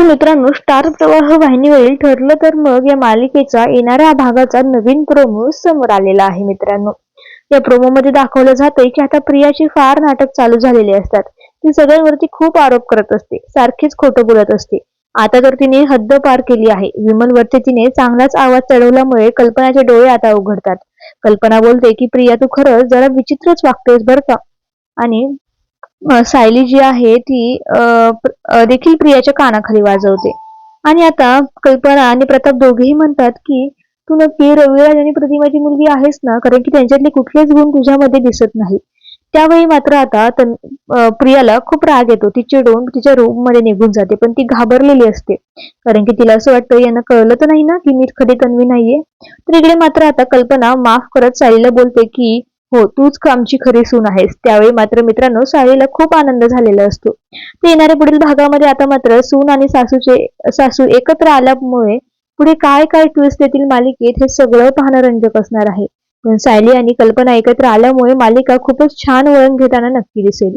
मित्रांनो स्टार प्रवाह वाहिनीवरील ठरलं तर मग या मालिकेचा येणाऱ्या भागाचा नवीन प्रोमो समोर आलेला आहे मित्रांनो. या प्रोमो मध्ये दाखवलं जातंय की आता प्रियाची फार नाटक चालू झालेली असतात. ती सगळ्यांवरती खूप आरोप करत असते सारखीच खोटं बोलत असते. आता तर तिने हद्द पार केली आहे. विमलवरती तिने चांगलाच आवाज चढवल्यामुळे कल्पनाचे डोळे आता उघडतात. कल्पना बोलते की प्रिया तू खरंच जरा विचित्रच वागतेस बर का? आणि सायली जी आहे ती देखील प्रियाच्या कानाखाली वाजवते. आणि आता कल्पना आणि प्रताप दोघेही म्हणतात की तू नक्की रविराज आणि प्रतिमाची मुलगी आहेस ना कारण की त्यांच्यातले कुठलेच गुण तुझ्यामध्ये दिसत नाही. त्यावेळी मात्र आता तन- प्रियाला खूप राग येतो. ती चिडून तिच्या रूममध्ये निघून जाते पण ती घाबरलेली असते. कारण की तिला असं वाटतं यांना कळलं तर नाही ना की मी खरी तन्वी नाहीये? तर इकडे मात्र आता कल्पना माफ करत सायलीला बोलते की हो तूच आमची खरी सून आहेस? त्यावेळी मात्र मित्रांनो सायलीला खूप आनंद झालेला असतो. ते येणाऱ्या पुढील भागामध्ये आता मात्र सून आणि सासूचे सासू एकत्र आल्यामुळे पुढे काय काय ट्विस्ट येतील मालिकेत हे सगळं पाहणं रंजक असणार आहे. पण सायली आणि कल्पना एकत्र आल्यामुळे मालिका खूपच छान वळण घेताना नक्की दिसेल.